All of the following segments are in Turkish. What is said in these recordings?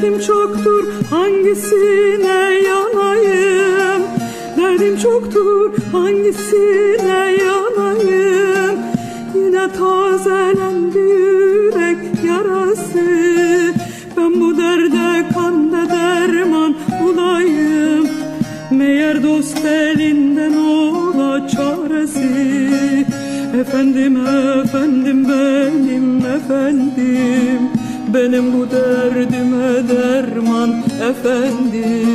Derdim çoktur hangisine yanayım? Derdim çoktur hangisine yanayım? Yine tazelendi yürek yarası. Ben bu derde kanda derman bulayım Meğer dost elinden ola çaresi. Efendim efendim benim efendim. Benim bu derdime derman efendim.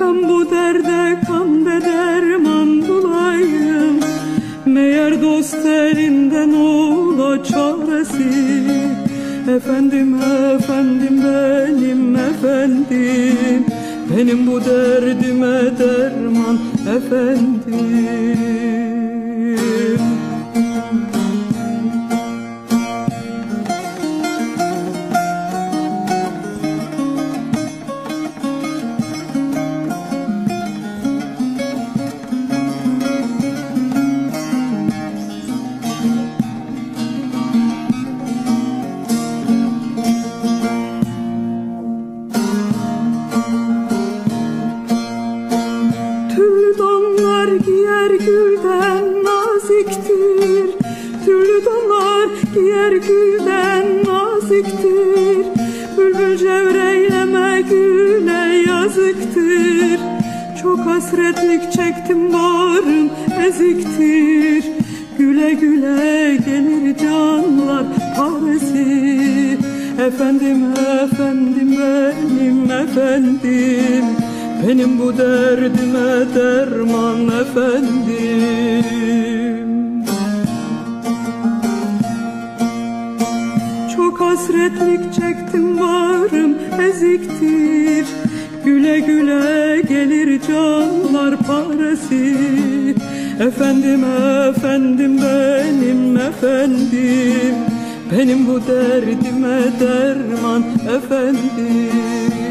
Ben bu derde kan ve derman bulayım. Meğer dost elinden ola çaresi. Efendim efendim benim efendim. Benim bu derdime derman efendim Çok hasretlik çektim bağrım eziktir. Güle güle gelir canlar paresi Efendim efendim benim efendim. Benim bu derdime derman efendim. Çok hasretlik çektim varım eziktir Güle güle gelir canlar paresi Efendim efendim benim efendim. Benim bu derdime derman efendim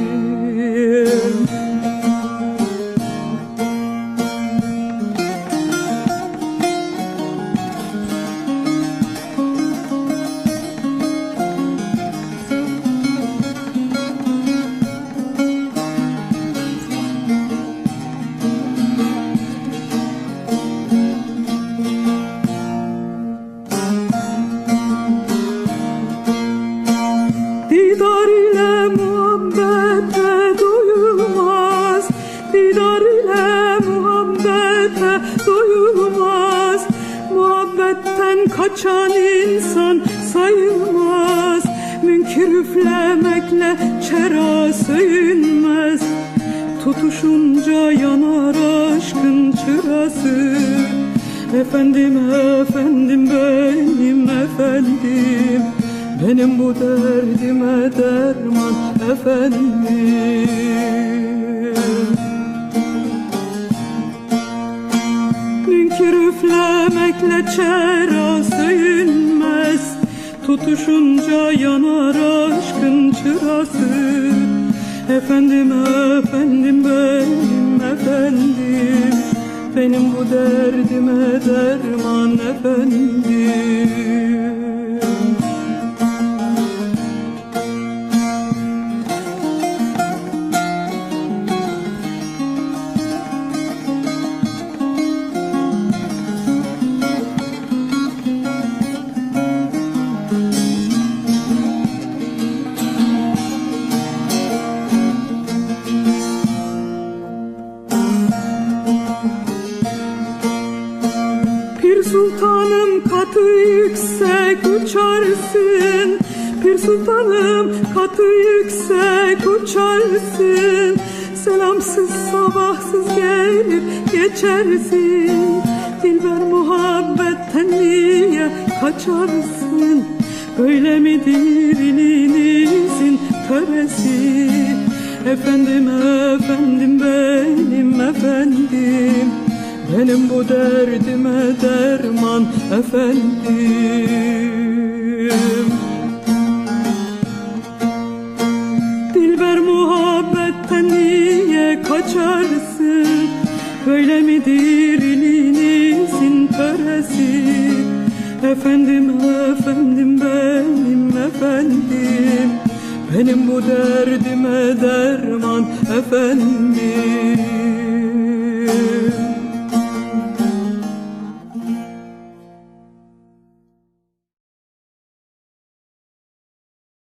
doyulmaz Muhabbetten kaçan insan sayılmaz. Münkir üflemekle çera söyünmez Tutuşunca yanar aşkın çırası. Efendim efendim benim efendim. Benim bu derdime derman efendim Münkir üflemekle çera söyünmez Tutuşunca yanar aşkın çırası. Efendim efendim benim efendim. Benim bu derdime derman efendim sultanım katı yüksek uçarsın Pir sultanım katı yüksek uçarsın Selamsız sabahsız gelip geçersin. Dilber muhabbetten niye kaçarsın. Böyle midir ilinizin töresi Efendim efendim benim efendim benim bu derdime derman efendim. Dilber muhabbetten niye kaçarsın? Böyle midir ilinizin töresi Efendim efendim benim efendim. Benim bu derdime derman efendim